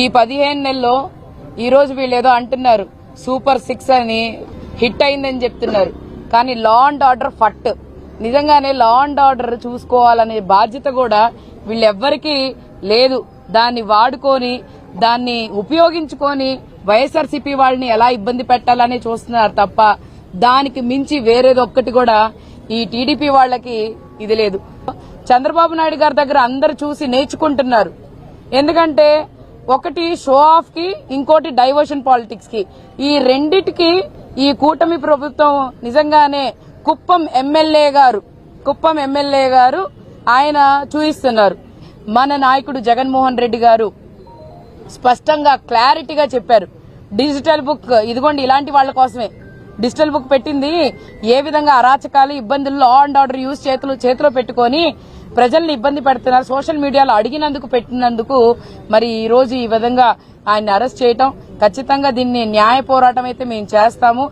ఈ పదిహేను నెలల్లో ఈరోజు వీళ్ళేదో వీళ్ళు ఏదో అంటున్నారు సూపర్ సిక్స్ అని హిట్ అయిందని చెప్తున్నారు. కానీ లా అండ్ ఆర్డర్ ఫట్. నిజంగానే లా అండ్ ఆర్డర్ చూసుకోవాలనే బాధ్యత కూడా వీళ్ళెవ్వరికీ లేదు. దాన్ని వాడుకొని దాన్ని ఉపయోగించుకొని వైఎస్ఆర్సీపీ వాళ్ళని ఎలా ఇబ్బంది పెట్టాలని చూస్తున్నారు తప్ప దానికి మించి వేరేదొక్కటి కూడా ఈ టీడీపీ వాళ్ళకి ఇది లేదు. చంద్రబాబు నాయుడు గారి దగ్గర అందరు చూసి నేర్చుకుంటున్నారు. ఎందుకంటే ఒకటి షో ఆఫ్కి ఇంకోటి డైవర్షన్ పాలిటిక్స్కి. ఈ రెండిటికి ఈ కూటమి ప్రభుత్వం నిజంగానే కుప్పం ఎమ్మెల్యే గారు కుప్పం ఎమ్మెల్యే గారు ఆయన చూయిస్తున్నారు. మన నాయకుడు జగన్మోహన్ రెడ్డి గారు స్పష్టంగా క్లారిటీగా చెప్పారు. డిజిటల్ బుక్ ఇదిగోండి ఇలాంటి వాళ్ళ కోసమే. డిజిటల్ బుక్ పెట్టింది. ఏ విధంగా అరాచకాలు ఇబ్బందులు లా అండ్ ఆర్డర్ యూజ్ చేతులు చేతిలో పెట్టుకొని ప్రజల్ని ఇబ్బంది పెడుతున్నారు. సోషల్ మీడియాలో అడిగినందుకు పెట్టినందుకు మరి ఈ రోజు ఈ విధంగా ఆయన్ని అరెస్ట్ చేయటం. ఖచ్చితంగా దీన్ని న్యాయ పోరాటం అయితే మేము చేస్తాము.